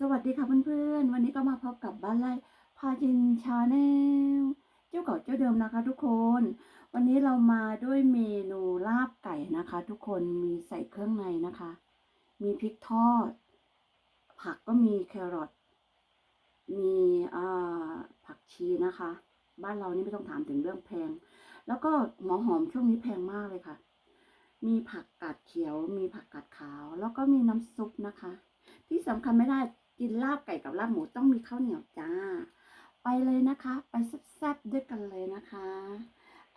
สวัสดีค่ะเพื่อนๆ วันนี้ก็มาพบกับบ้านไร่พาจินชาแนลเจ้าเก่าเจ้าเดิมนะคะทุกคน วันนี้เรามาด้วยเมนูลาบไก่นะคะ ทุกคนมีใส่เครื่องในนะคะ มีพริกทอด ผักก็มีแครอทมีอ่าผักชีนะคะ บ้านเรานี่ไม่ต้องถามถึงเรื่องแพง แล้วก็หมอหอมช่วงนี้แพงมากเลยค่ะ มีผักกาดเขียว มีผักกาดขาว แล้วก็มีน้ำซุปนะคะ ที่สำคัญไม่ได้ กินลาบไก่กับลาบหมูต้องมีข้าวเหนียวจ้า ไปเลยนะคะ ไปแซ่บๆด้วยกันเลยนะคะ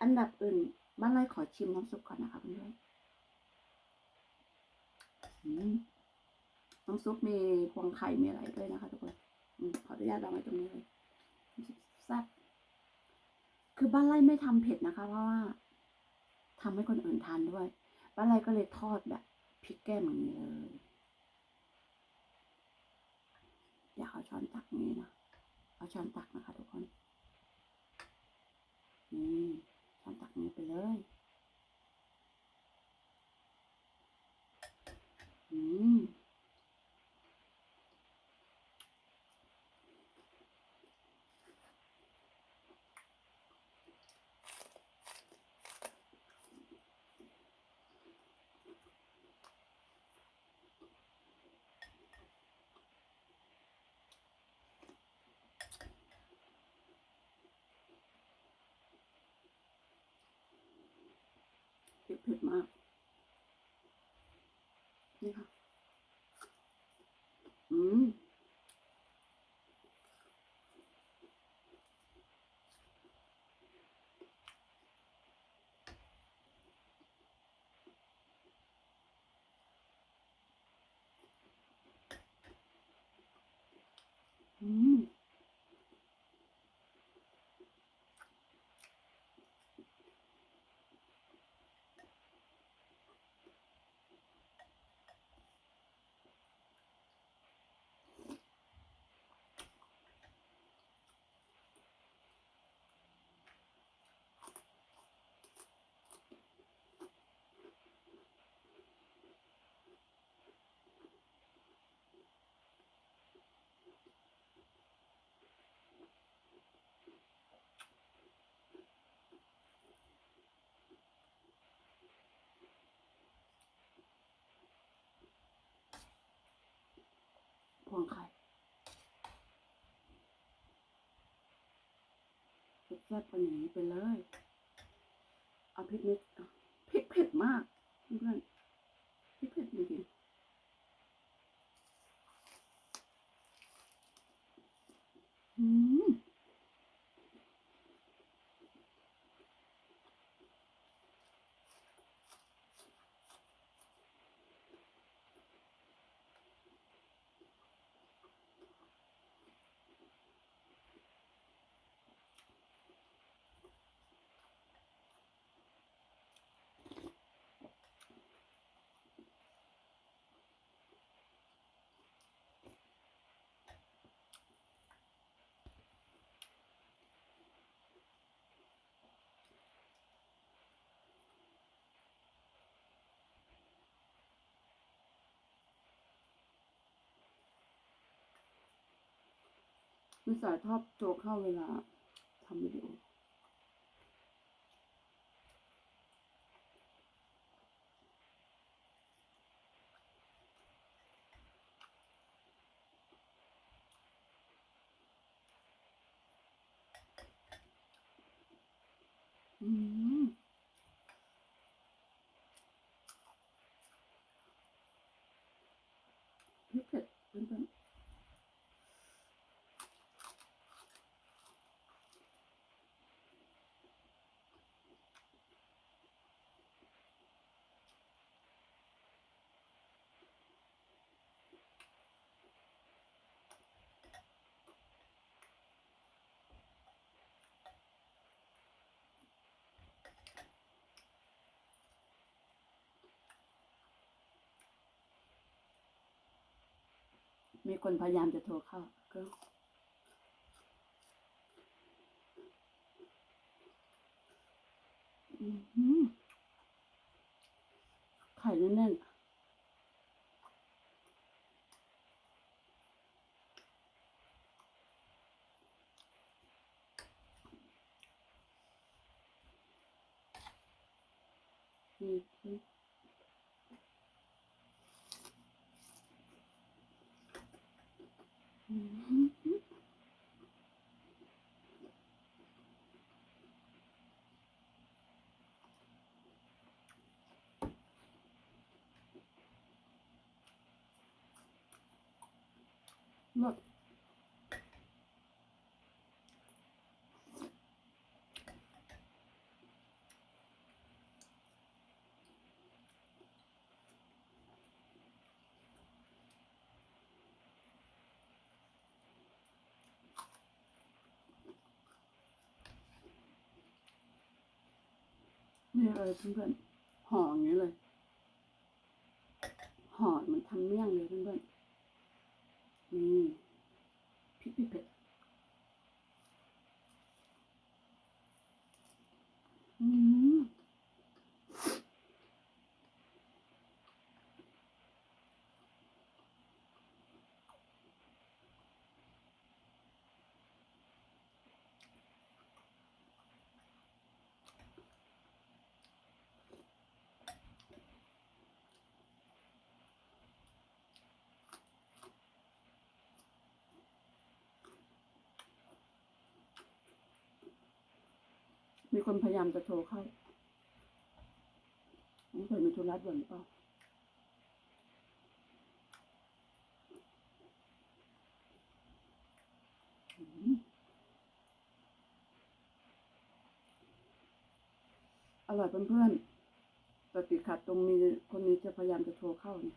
อันดับอื่นบ้านไรขอชิมน้ำซุปก่อนนะคะเพื่อนๆอืมน้ำซุปมีพวงไข่มีอะไรด้วยนะคะทุกคนขออนุญาตวางไว้ตรงนี้เลยแซ่บคือบ้านไร่ไม่ทำเผ็ดนะคะ เพราะว่าทำให้คนอื่นทานด้วย บ้านไร่ก็เลยทอดแบบพริกแก้มอย่างนี้เลย อย่าเอาช้อนตักนี่นะ เอาช้อนตักนะคะทุกคน นี่ช้อนตักนี้ไปเลย อืม เผ็ดเผ็ดมาก นี่ค่ะ อืมอืม แซ่บๆกันอย่างนี้ไปเลย เอาพริกนิดพริกเผ็ดมากเพื่อนพริกเผ็ดจริงๆอืม มีสายทอดโจเข้าเวลาทำวิดีโออืมพ มีคนพยายามจะโทรเข้าก็ไข่แน่น มีอืม หมดนี่เลยเพื่อนๆห่ออย่างนี้เลยห่อมันทำเมี่ยงเลยเพื่อนๆ นี่พริกเผ็ดอืม มีคนพยายามจะโทรเข้าไม่เคยมีธุระด่วนหรือเปล่าอร่อยเพื่อนๆแต่ติดขัดตรงมีคนนี้จะพยายามจะโทรเข้าเนี่ย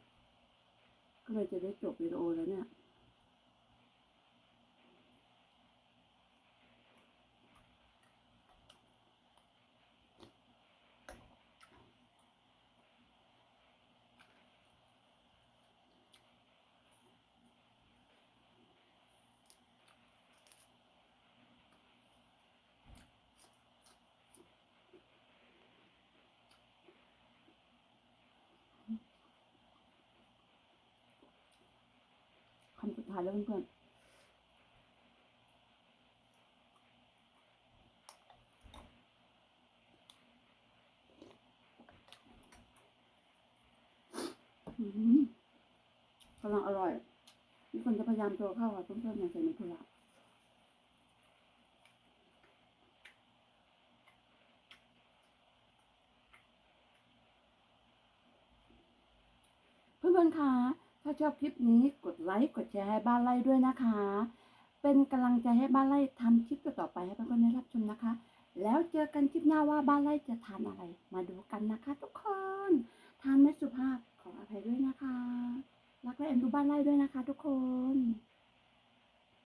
ก็เลยจะได้จบวิดีโอแล้วเนี่ย สุดท้ายแล้วเพื่อนกำลังอร่อยมีคนจะพยายามโทรเข้าค่ะเพื่อนๆในใจในธุระเพื่อนๆคะ ถ้าชอบคลิปนี้กดไลค์กดแชร์ให้บ้านไล่ด้วยนะคะ เป็นกำลังใจให้บ้านไล่ทำคลิปต่อไปให้เพื่อนๆได้รับชมนะคะ แล้วเจอกันคลิปหน้าว่าบ้านไล่จะทานอะไร มาดูกันนะคะ ทุกคนทานไม่สุภาพขออภัยด้วยนะคะ รักและเอ็นดูบ้านไล่ด้วยนะคะ ทุกคน